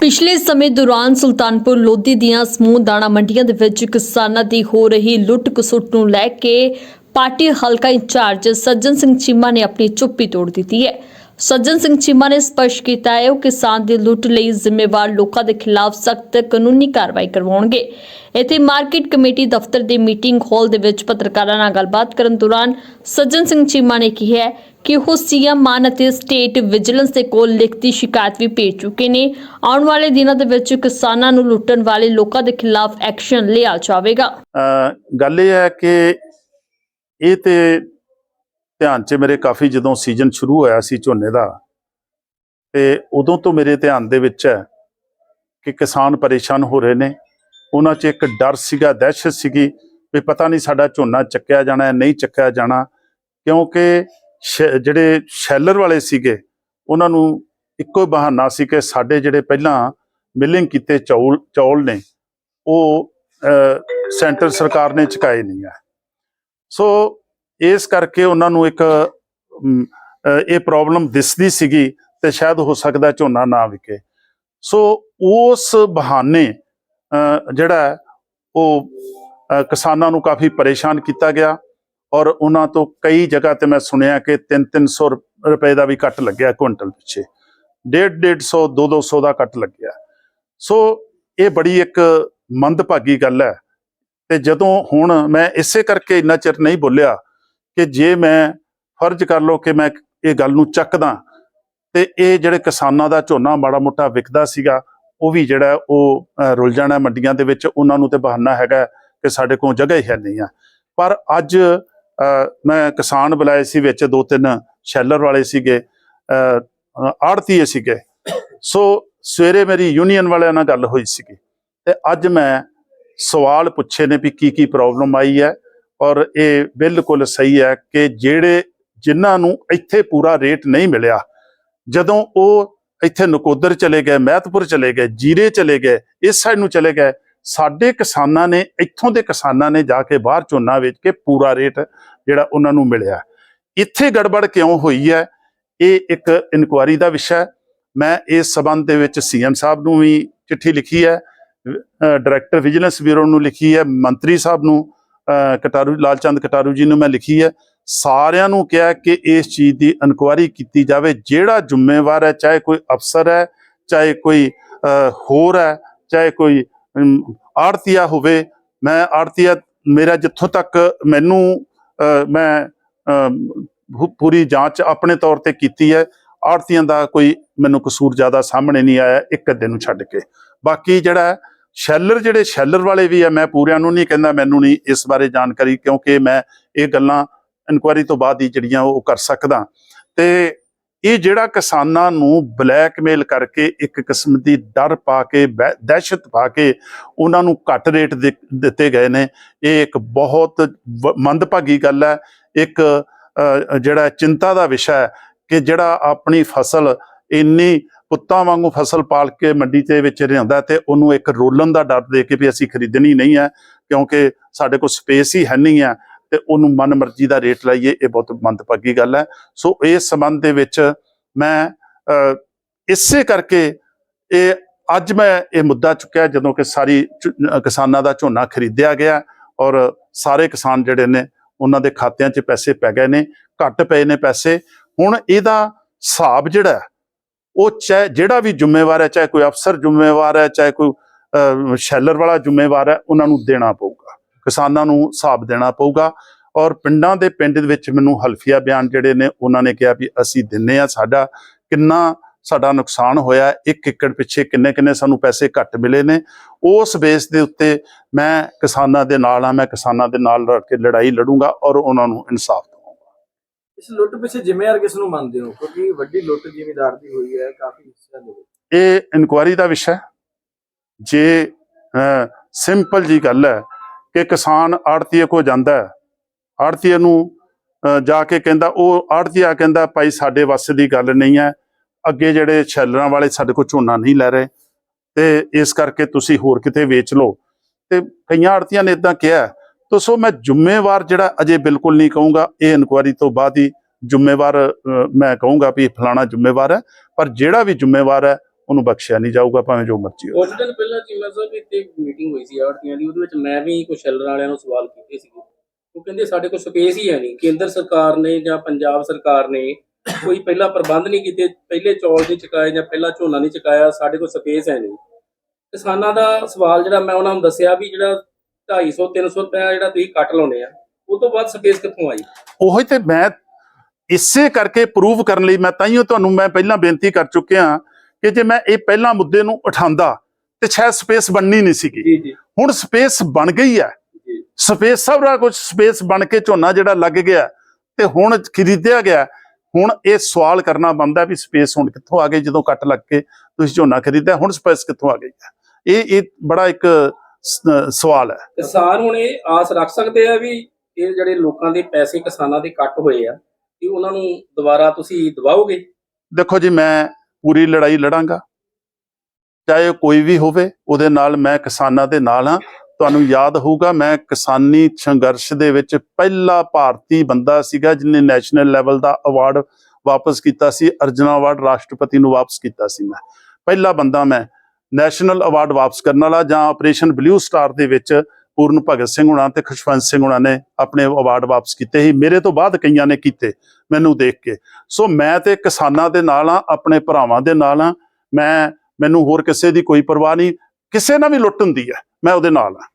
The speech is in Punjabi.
ਪਿਛਲੇ ਸਮੇਂ ਦੌਰਾਨ ਸੁਲਤਾਨਪੁਰ ਲੋਧੀ ਦੀਆਂ ਸਮੂਹ ਦਾਣਾ ਮੰਡੀਆਂ ਦੇ ਵਿੱਚ ਕਿਸਾਨਾਂ ਦੀ ਹੋ ਰਹੀ ਲੁੱਟ ਖਸੁੱਟ ਨੂੰ ਲੈ ਕੇ ਪਾਰਟੀ ਹਲਕਾ ਇੰਚਾਰਜ ਸੱਜਣ ਸਿੰਘ ਚੀਮਾ ਨੇ ਆਪਣੀ ਚੁੱਪੀ ਤੋੜ ਦਿੱਤੀ ਹੈ। ਸੱਜਣ ਸਿੰਘ ਚੀਮਾ ਨੇ ਸਪਸ਼ਟ ਕੀਤਾ ਹੈ, ਉਹ ਕਿਸਾਨ ਦੀ ਲੁੱਟ ਲਈ ਜ਼ਿੰਮੇਵਾਰ ਲੋਕਾਂ ਦੇ ਖਿਲਾਫ ਸਖਤ ਕਾਨੂੰਨੀ ਕਾਰਵਾਈ ਕਰਵਾਉਣਗੇ। ਇੱਥੇ ਮਾਰਕੀਟ ਕਮੇਟੀ ਦਫ਼ਤਰ ਦੇ ਮੀਟਿੰਗ ਹਾਲ ਦੇ ਵਿੱਚ ਪੱਤਰਕਾਰਾਂ ਨਾਲ ਗੱਲਬਾਤ ਕਰਨ ਦੌਰਾਨ ਸੱਜਣ ਸਿੰਘ ਚੀਮਾ ਨੇ ਕਿਹਾ ਕਿ ਉਹ ਸੀਐਮ, ਮਾਨ ਅਤੇ ਸਟੇਟ ਵਿਜੀਲੈਂਸ ਦੇ ਕੋਲ ਲਿਖਤੀ ਸ਼ਿਕਾਇਤ ਵੀ ਭੇਜ ਚੁੱਕੇ ਨੇ। ਆਉਣ ਵਾਲੇ ਦਿਨਾਂ ਦੇ ਵਿੱਚ ਕਿਸਾਨਾਂ ਨੂੰ ਲੁੱਟਣ ਵਾਲੇ ਲੋਕਾਂ ਦੇ ਖਿਲਾਫ ਐਕਸ਼ਨ ਲਿਆ ਜਾਵੇਗਾ। ਗੱਲ ਇਹ ਹੈ ਕਿ ਇਹ ਤੇ ਧਿਆਨ 'ਚ ਮੇਰੇ ਕਾਫੀ ਜਦੋਂ ਸੀਜ਼ਨ ਸ਼ੁਰੂ ਹੋਇਆ ਸੀ ਝੋਨੇ ਦਾ, ਤੇ ਉਦੋਂ ਤੋਂ ਮੇਰੇ ਧਿਆਨ ਦੇ ਵਿੱਚ ਹੈ ਕਿ ਕਿਸਾਨ ਪਰੇਸ਼ਾਨ ਹੋ ਰਹੇ ਨੇ। ਉਹਨਾਂ 'ਚ ਇੱਕ ਡਰ ਸੀਗਾ, ਦਹਿਸ਼ਤ ਸੀਗੀ ਵੀ ਪਤਾ ਨਹੀਂ ਸਾਡਾ ਝੋਨਾ ਚੱਕਿਆ ਜਾਣਾ ਨਹੀਂ ਚੱਕਿਆ ਜਾਣਾ, ਕਿਉਂਕਿ ਸ਼- ਜਿਹੜੇ ਸ਼ੈਲਰ ਵਾਲੇ ਸੀਗੇ, ਉਹਨਾਂ ਨੂੰ ਇੱਕੋ ਹੀ ਬਹਾਨਾ ਸੀ ਕਿ ਸਾਡੇ ਜਿਹੜੇ ਪਹਿਲਾਂ ਮਿਲਿੰਗ ਕੀਤੇ ਚੌਲ ਚੌਲ ਨੇ, ਉਹ ਸੈਂਟਰ ਸਰਕਾਰ ਨੇ ਚੁਕਾਏ ਨਹੀਂ ਆ। ਸੋ ਇਸ ਕਰਕੇ ਉਹਨਾਂ ਨੂੰ ਇੱਕ ਇਹ ਪ੍ਰੋਬਲਮ ਦਿਸਦੀ ਸੀਗੀ ਤੇ ਸ਼ਾਇਦ ਹੋ ਸਕਦਾ ਝੋਨਾ ਨਾ ਵਿਕੇ। ਸੋ ਉਸ ਬਹਾਨੇ ਜਿਹੜਾ ਉਹ ਕਿਸਾਨਾਂ ਨੂੰ ਕਾਫੀ ਪਰੇਸ਼ਾਨ ਕੀਤਾ ਗਿਆ ਔਰ ਉਹਨਾਂ ਤੋਂ ਕਈ ਜਗ੍ਹਾ ਤੇ ਮੈਂ ਸੁਣਿਆ ਕਿ 3-300 ਰੁਪਏ ਦਾ ਵੀ ਕੱਟ ਲੱਗਿਆ ਕੁਇੰਟਲ ਪਿੱਛੇ। 1.5 2 200 ਦਾ ਕੱਟ ਲੱਗਿਆ। ਸੋ ਇਹ ਬੜੀ ਇੱਕ ਮੰਦਭਾਗੀ ਗੱਲ ਹੈ। ਤੇ ਜਦੋਂ ਹੁਣ ਮੈਂ ਇਸੇ ਕਰਕੇ ਇੰਨਾ ਚਿਰ ਨਹੀਂ ਬੋਲਿਆ ਕਿ ਜੇ ਮੈਂ ਫਰਜ਼ ਕਰ ਲਓ ਕਿ ਮੈਂ ਇਹ ਗੱਲ ਨੂੰ ਚੱਕਦਾ, ਤੇ ਇਹ ਜਿਹੜੇ ਕਿਸਾਨਾਂ ਦਾ ਝੋਨਾ ਮਾੜਾ ਮੋਟਾ ਵਿਕਦਾ ਸੀਗਾ, ਉਹ ਵੀ ਜਿਹੜਾ ਉਹ ਰੁਲ ਜਾਣਾ ਮੰਡੀਆਂ ਦੇ ਵਿੱਚ, ਉਹਨਾਂ ਨੂੰ ਤੇ ਬਹਾਨਾ ਹੈਗਾ ਕਿ ਸਾਡੇ ਕੋਲ ਜਗ੍ਹਾ ਹੀ ਹੈ ਨਹੀਂ ਆ। ਪਰ ਅੱਜ ਮੈਂ ਕਿਸਾਨ ਬੁਲਾਏ ਸੀ ਵਿੱਚ, ਦੋ ਤਿੰਨ ਸ਼ੈਲਰ ਵਾਲੇ ਸੀਗੇ ਆੜਤੀਏ ਸੀਗੇ। ਸੋ ਸਵੇਰੇ ਮੇਰੀ ਯੂਨੀਅਨ ਵਾਲਿਆਂ ਨਾਲ ਗੱਲ ਹੋਈ ਸੀਗੀ, ਤੇ ਅੱਜ ਮੈਂ ਸਵਾਲ ਪੁੱਛੇ ਨੇ ਵੀ ਕੀ ਕੀ ਪ੍ਰੋਬਲਮ ਆਈ ਹੈ। ਔਰ ਇਹ ਬਿਲਕੁਲ ਸਹੀ ਹੈ ਕਿ ਜਿਹੜੇ ਜਿਨ੍ਹਾਂ ਨੂੰ ਇੱਥੇ ਪੂਰਾ ਰੇਟ ਨਹੀਂ ਮਿਲਿਆ, ਜਦੋਂ ਉਹ ਇੱਥੇ ਨਕੋਦਰ ਚਲੇ ਗਏ, ਮਹਿਤਪੁਰ ਚਲੇ ਗਏ, ਜੀਰੇ ਚਲੇ ਗਏ, ਇਸ ਸਾਈਡ ਨੂੰ ਚਲੇ ਗਏ, ਸਾਡੇ ਕਿਸਾਨਾਂ ਨੇ, ਇੱਥੋਂ ਦੇ ਕਿਸਾਨਾਂ ਨੇ ਜਾ ਕੇ ਬਾਹਰ ਝੋਨਾ ਵੇਚ ਕੇ ਪੂਰਾ ਰੇਟ ਜਿਹੜਾ ਉਹਨਾਂ ਨੂੰ ਮਿਲਿਆ। ਇੱਥੇ ਗੜਬੜ ਕਿਉਂ ਹੋਈ ਹੈ? ਇਹ ਇੱਕ ਇਨਕੁਆਰੀ ਦਾ ਵਿਸ਼ਾ ਹੈ। ਮੈਂ ਇਸ ਸਬੰਧ ਦੇ ਵਿੱਚ ਸੀਐਮ ਸਾਹਿਬ ਨੂੰ ਵੀ ਚਿੱਠੀ ਲਿਖੀ ਹੈ ਡਾਇਰੈਕਟਰ ਵਿਜੀਲੈਂਸ ਬਿਊਰੋ ਨੂੰ ਲਿਖੀ ਹੈ, ਮੰਤਰੀ ਸਾਹਿਬ ਨੂੰ ਕਟਾਰੂ ਲਾਲਚੰਦ ਕਟਾਰੂ ਜੀ ਨੂੰ ਮੈਂ ਲਿਖੀ ਹੈ। ਸਾਰਿਆਂ ਨੂੰ ਕਿਹਾ ਕਿ ਇਸ ਚੀਜ਼ ਦੀ ਇਨਕੁਆਇਰੀ ਕੀਤੀ ਜਾਵੇ। ਜਿਹੜਾ ਜ਼ਿੰਮੇਵਾਰ ਹੈ ਚਾਹੇ ਕੋਈ ਅਫਸਰ ਹੈ ਚਾਹੇ ਕੋਈ ਹੋਰ ਹੈ ਚਾਹੇ ਕੋਈ ਆੜਤੀਆ ਹੋਵੇ ਮੈਂ ਆੜਤੀਆ ਮੇਰਾ ਜਿੱਥੋਂ ਤੱਕ ਮੈਨੂੰ ਅਹ, ਮੈਂ ਪੂਰੀ ਜਾਂਚ ਆਪਣੇ ਤੌਰ ਤੇ ਕੀਤੀ ਹੈ। ਆੜਤੀਆਂ ਦਾ ਕੋਈ ਮੈਨੂੰ ਕਸੂਰ ਜ਼ਿਆਦਾ ਸਾਹਮਣੇ ਨਹੀਂ ਆਇਆ ਇੱਕ ਅੱਧੇ ਨੂੰ ਛੱਡ ਕੇ। ਬਾਕੀ ਜਿਹੜਾ ਸ਼ੈਲਰ ਜਿਹੜੇ ਸ਼ੈਲਰ ਵਾਲੇ ਵੀ ਆ, ਮੈਂ ਪੂਰਿਆਂ ਨੂੰ ਨਹੀਂ ਕਹਿੰਦਾ, ਮੈਨੂੰ ਨਹੀਂ ਇਸ ਬਾਰੇ ਜਾਣਕਾਰੀ, ਕਿਉਂਕਿ ਮੈਂ ਇਹ ਗੱਲਾਂ ਇਨਕੁਆਇਰੀ ਤੋਂ ਬਾਅਦ ਹੀ ਜਿਹੜੀਆਂ ਉਹ ਕਰ ਸਕਦਾ। ਤੇ ਇਹ ਜਿਹੜਾ ਕਿਸਾਨਾਂ ਨੂੰ ਬਲੈਕਮੇਲ ਕਰਕੇ ਇੱਕ ਕਿਸਮ ਦੀ ਡਰ ਪਾ ਕੇ ਬਹਿ- ਦਹਿਸ਼ਤ ਪਾ ਕੇ ਉਹਨਾਂ ਨੂੰ ਘੱਟ ਰੇਟ ਦਿੱਤੇ ਗਏ ਨੇ, ਇਹ ਇੱਕ ਬਹੁਤ ਵ- ਮੰਦਭਾਗੀ ਗੱਲ ਹੈ। ਇੱਕ ਜਿਹੜਾ ਚਿੰਤਾ ਦਾ ਵਿਸ਼ਾ ਹੈ ਕਿ ਜਿਹੜਾ ਆਪਣੀ ਫਸਲ ਇੰਨੀ ਪੁੱਤਾਂ ਵਾਂਗੂ ਫਸਲ ਪਾਲ ਕੇ ਮੰਡੀ ਦੇ ਵਿੱਚ ਲਿਆਉਂਦਾ ਤੇ ਉਹਨੂੰ ਇੱਕ ਰੋਲਣ ਦਾ ਡਰ ਦੇ ਕੇ ਵੀ ਅਸੀਂ ਖਰੀਦਣੀ ਨਹੀਂ ਹੈ, ਕਿਉਂਕਿ ਸਾਡੇ ਕੋਲ ਸਪੇਸ ਹੀ ਹੈ ਨਹੀਂ ਹੈ ਤੇ ਉਹਨੂੰ ਮਨ ਮਰਜ਼ੀ ਦਾ ਰੇਟ ਲਾਈਏ, ਇਹ ਬਹੁਤ ਮੰਦਭਾਗੀ ਗੱਲ ਹੈ। ਸੋ ਇਸ ਸੰਬੰਧ ਦੇ ਵਿੱਚ ਮੈਂ ਇਸੇ ਕਰਕੇ ਇਹ ਅੱਜ ਮੈਂ ਇਹ ਮੁੱਦਾ ਚੁੱਕਿਆ ਜਦੋਂ ਕਿ ਸਾਰੀ ਕਿਸਾਨਾਂ ਦਾ ਝੋਨਾ ਖਰੀਦਿਆ ਗਿਆ ਔਰ ਸਾਰੇ ਕਿਸਾਨ ਜਿਹੜੇ ਨੇ ਉਹਨਾਂ ਦੇ ਖਾਤਿਆਂ 'ਚ ਪੈਸੇ ਪੈ ਗਏ ਨੇ, ਘੱਟ ਪਏ ਨੇ ਪੈਸੇ। ਹੁਣ ਇਹਦਾ ਹਿਸਾਬ ਜਿਹੜਾ ਉਹ ਚਾਹੇ ਜਿਹੜਾ ਵੀ ਜ਼ਿੰਮੇਵਾਰ ਹੈ, ਚਾਹੇ ਕੋਈ ਅਫਸਰ ਜ਼ਿੰਮੇਵਾਰ ਹੈ, ਚਾਹੇ ਕੋਈ ਸ਼ੈਲਰ ਵਾਲਾ ਜ਼ਿੰਮੇਵਾਰ ਹੈ, ਉਹਨਾਂ ਨੂੰ ਦੇਣਾ ਪਊਗਾ। ਕਿਸਾਨਾਂ ਨੂੰ ਹਿਸਾਬ ਦੇਣਾ ਪਊਗਾ ਔਰ ਪਿੰਡਾਂ ਦੇ ਪਿੰਡ ਦੇ ਵਿੱਚ ਮੈਨੂੰ ਹਲਫੀਆ ਬਿਆਨ ਜਿਹੜੇ ਨੇ, ਉਹਨਾਂ ਨੇ ਕਿਹਾ ਵੀ ਅਸੀਂ ਦਿੰਨੇ ਆ ਸਾਡਾ, ਕਿੰਨਾ ਸਾਡਾ ਨੁਕਸਾਨ ਹੋਇਆ, ਇੱਕ ਏਕੜ ਪਿੱਛੇ ਕਿੰਨੇ ਕਿੰਨੇ ਸਾਨੂੰ ਪੈਸੇ ਘੱਟ ਮਿਲੇ ਨੇ। ਉਸ ਬੇਸ ਦੇ ਉੱਤੇ ਮੈਂ ਕਿਸਾਨਾਂ ਦੇ ਨਾਲ ਆ, ਮੈਂ ਕਿਸਾਨਾਂ ਦੇ ਨਾਲ ਰਲ ਕੇ ਲੜਾਈ ਲੜੂੰਗਾ ਔਰ ਉਹਨਾਂ ਨੂੰ ਇਨਸਾਫ ਦਵਾਂਗਾ ਇਸ ਲੁੱਟ ਪਿੱਛੇ ਜ਼ਿੰਮੇਵਾਰ ਕਿਸ ਨੂੰ ਮੰਨਦੇ ਹੋ? ਕਿਉਂਕਿ ਵੱਡੀ ਲੁੱਟ ਜ਼ਿਮੀਦਾਰ ਦੀ ਹੋਈ ਹੈ, ਕਾਫੀ ਹਿੱਸਿਆਂ ਦੇ ਵਿੱਚ। ਇਹ ਇਨਕੁਆਇਰੀ ਦਾ ਵਿਸ਼ਾ ਹੈ। ਜੇ ਸਿੰਪਲ ਜੀ ਗੱਲ ਹੈ ਕਿ ਕਿਸਾਨ ਆੜਤੀਏ ਕੋ ਜਾਂਦਾ ਹੈ, ਆੜਤੀਏ ਨੂੰ ਜਾ ਕੇ ਕਹਿੰਦਾ, ਉਹ ਆੜਤੀਆ ਕਹਿੰਦਾ, ਭਾਈ, ਸਾਡੇ ਵੱਸ ਦੀ ਗੱਲ ਨਹੀਂ ਹੈ। ਅੱਗੇ ਜਿਹੜੇ ਛੈਲਰਾਂ ਵਾਲੇ ਸਾਡੇ ਕੋਲ ਝੋਨਾ ਨਹੀਂ ਲੈ ਰਹੇ। ਤੇ ਇਸ ਕਰਕੇ ਤੁਸੀਂ ਹੋਰ ਕਿਤੇ ਵੇਚ ਲਓ। ਤੇ ਕਈਆਂ ਆੜਤੀਆਂ ਨੇ ਇਦਾਂ ਕਿਹਾ ਤਾਂ ਸੋ ਮੈਂ ਜ਼ਿੰਮੇਵਾਰ ਜਿਹੜਾ ਅਜੇ ਬਿਲਕੁਲ ਨਹੀਂ ਕਹੂੰਗਾ। ਇਹ ਇਨਕੁਆਰੀ ਤੋਂ ਬਾਅਦ ਹੀ ਜ਼ਿੰਮੇਵਾਰ ਮੈਂ ਕਹੂੰਗਾ ਵੀ ਫਲਾਣਾ ਜ਼ਿੰਮੇਵਾਰ ਹੈ। ਪਰ ਜਿਹੜਾ ਵੀ ਜ਼ਿੰਮੇਵਾਰ ਹੈ, ਉਹਨੂੰ ਬਖਸ਼ਿਆ ਨਹੀਂ ਜਾਊਗਾ, ਭਾਵੇਂ ਜੋ ਮਰਜ਼ੀ ਹੋਵੇ। ਕੁਝ ਦਿਨ ਪਹਿਲਾਂ ਚੀਮਾ ਸਾਹਿਬ ਇੱਥੇ ਮੀਟਿੰਗ ਹੋਈ ਸੀ ਆੜਤੀਆਂ ਦੀ, ਉਹਦੇ ਵਿੱਚ ਮੈਂ ਵੀ ਕੁਝ ਸ਼ੈਲਰ ਵਾਲਿਆਂ ਨੂੰ ਸਵਾਲ ਕੀਤੇ ਸੀਗੇ ਉਹ ਕਹਿੰਦੇ, ਸਾਡੇ ਕੋਲ ਸਪੇਸ ਹੀ ਹੈ ਨਹੀਂ। ਕੇਂਦਰ ਸਰਕਾਰ ਨੇ ਜਾਂ ਪੰਜਾਬ ਸਰਕਾਰ ਨੇ ਕੋਈ ਪਹਿਲਾਂ ਪ੍ਰਬੰਧ ਨਹੀਂ ਕੀਤੇ। ਪਹਿਲੇ ਚੌਲ ਨਹੀਂ ਚੁਕਾਏ ਜਾਂ ਪਹਿਲਾਂ ਝੋਨਾ ਨਹੀਂ ਚੁਕਾਇਆ। ਸਾਡੇ ਕੋਲ ਸਪੇਸ ਹੈ ਨਹੀਂ। ਕਿਸਾਨਾਂ ਦਾ ਸਵਾਲ ਜਿਹੜਾ ਮੈਂ ਉਹਨਾਂ ਨੂੰ ਦੱਸਿਆ ਵੀ ਜਿਹੜਾ 250 300 ਰੁਪਏ ਜਿਹੜਾ ਤੁਸੀਂ ਕੱਟ ਲਾਉਨੇ ਆ ਉਹ ਤੋਂ ਬਾਅਦ ਸਪੇਸ ਕਿੱਥੋਂ ਆਈ? ਉਹੀ ਤੇ ਮੈਂ ਇਸੇ ਕਰਕੇ ਪ੍ਰੂਵ ਕਰਨ ਲਈ ਮੈਂ ਤਾਈਓ ਤੁਹਾਨੂੰ ਮੈਂ ਪਹਿਲਾਂ ਬੇਨਤੀ ਕਰ ਚੁੱਕਿਆ ਕਿ ਜੇ ਮੈਂ ਇਹ ਪਹਿਲਾਂ ਮੁੱਦੇ ਨੂੰ ਉਠਾਉਂਦਾ ਤੇ ਸ਼ਾਇਦ ਸਪੇਸ ਬਣਨੀ ਨਹੀਂ ਸੀਗੀ। ਜੀ ਜੀ। ਹੁਣ ਸਪੇਸ ਬਣ ਗਈ ਹੈ। ਜੀ। ਸਪੇਸ ਸਾਰਾ ਕੁਝ ਸਪੇਸ ਬਣ ਕੇ ਝੋਨਾ ਜਿਹੜਾ ਲੱਗ ਗਿਆ ਤੇ ਹੁਣ ਖਰੀਦਿਆ ਗਿਆ ਹੁਣ ਇਹ ਸਵਾਲ ਕਰਨਾ ਬੰਦਾ ਵੀ ਸਪੇਸ ਹੁਣ ਕਿੱਥੋਂ ਆ ਗਈ ਜਦੋਂ ਕੱਟ ਲੱਗ ਕੇ ਤੁਸੀਂ ਝੋਨਾ ਖਰੀਦਿਆ ਹੁਣ ਸਪੇਸ ਕਿੱਥੋਂ ਆ ਗਈ ਹੈ? ਇਹ ਇਹ ਬੜਾ ਇੱਕ ਸਵਾਲ ਹੈ। ਕਿਸਾਨ ਹੁਣ ਇਹ ਆਸ ਰੱਖ ਸਕਦੇ ਆ ਵੀ ਇਹ ਜਿਹੜੇ ਲੋਕਾਂ ਦੇ ਪੈਸੇ ਕਿਸਾਨਾਂ ਦੇ ਕੱਟ ਹੋਏ ਆ ਕਿ ਉਹਨਾਂ ਨੂੰ ਦੁਬਾਰਾ ਤੁਸੀਂ ਦਵਾਓਗੇ? ਦੇਖੋ ਜੀ ਮੈਂ ਪੂਰੀ ਲੜਾਈ ਲੜਾਂਗਾ। ਚਾਹੇ ਕੋਈ ਵੀ ਹੋਵੇ ਉਹਦੇ ਨਾਲ ਮੈਂ ਕਿਸਾਨਾਂ ਦੇ ਨਾਲ ਹਾਂ। ਤੁਹਾਨੂੰ ਯਾਦ ਹੋਊਗਾ ਮੈਂ ਕਿਸਾਨੀ ਸੰਘਰਸ਼ ਦੇ ਵਿੱਚ ਪਹਿਲਾ ਭਾਰਤੀ ਬੰਦਾ ਸੀਗਾ ਜਿਹਨੇ ਨੈਸ਼ਨਲ ਲੈਵਲ ਦਾ ਅਵਾਰਡ ਵਾਪਸ ਕੀਤਾ ਸੀ ਅਰਜਨਾ ਅਵਾਰਡ ਰਾਸ਼ਟਰਪਤੀ ਨੂੰ ਵਾਪਸ ਕੀਤਾ ਸੀ ਮੈਂ। ਪਹਿਲਾ ਬੰਦਾ ਮੈਂ। ਨੈਸ਼ਨਲ ਅਵਾਰਡ ਵਾਪਸ ਕਰਨ ਵਾਲਾ ਜਾਂ ਆਪਰੇਸ਼ਨ ਬਲੂ ਸਟਾਰ ਦੇ ਵਿੱਚ ਪੂਰਨ ਭਗਤ ਸਿੰਘ ਹੁਣਾਂ ਤੇ ਖੁਸ਼ਵੰਤ ਸਿੰਘ ਹੁਣਾਂ ਨੇ ਆਪਣੇ ਅਵਾਰਡ ਵਾਪਸ ਕੀਤੇ ਸੀ। ਮੇਰੇ ਤੋਂ ਬਾਅਦ ਕਈਆਂ ਨੇ ਕੀਤੇ, ਮੈਨੂੰ ਦੇਖ ਕੇ। ਸੋ ਮੈਂ ਤੇ ਕਿਸਾਨਾਂ ਦੇ ਨਾਲ ਆ ਆਪਣੇ ਭਰਾਵਾਂ ਦੇ ਨਾਲ ਆ ਮੈਂ, ਮੈਨੂੰ ਹੋਰ ਕਿਸੇ ਦੀ ਕੋਈ ਪਰਵਾਹ ਨਹੀਂ। ਕਿਸੇ ਨਾਲ ਵੀ ਲੁੱਟ ਹੁੰਦੀ ਹੈ, ਮੈਂ ਉਹਦੇ ਨਾਲ ਆ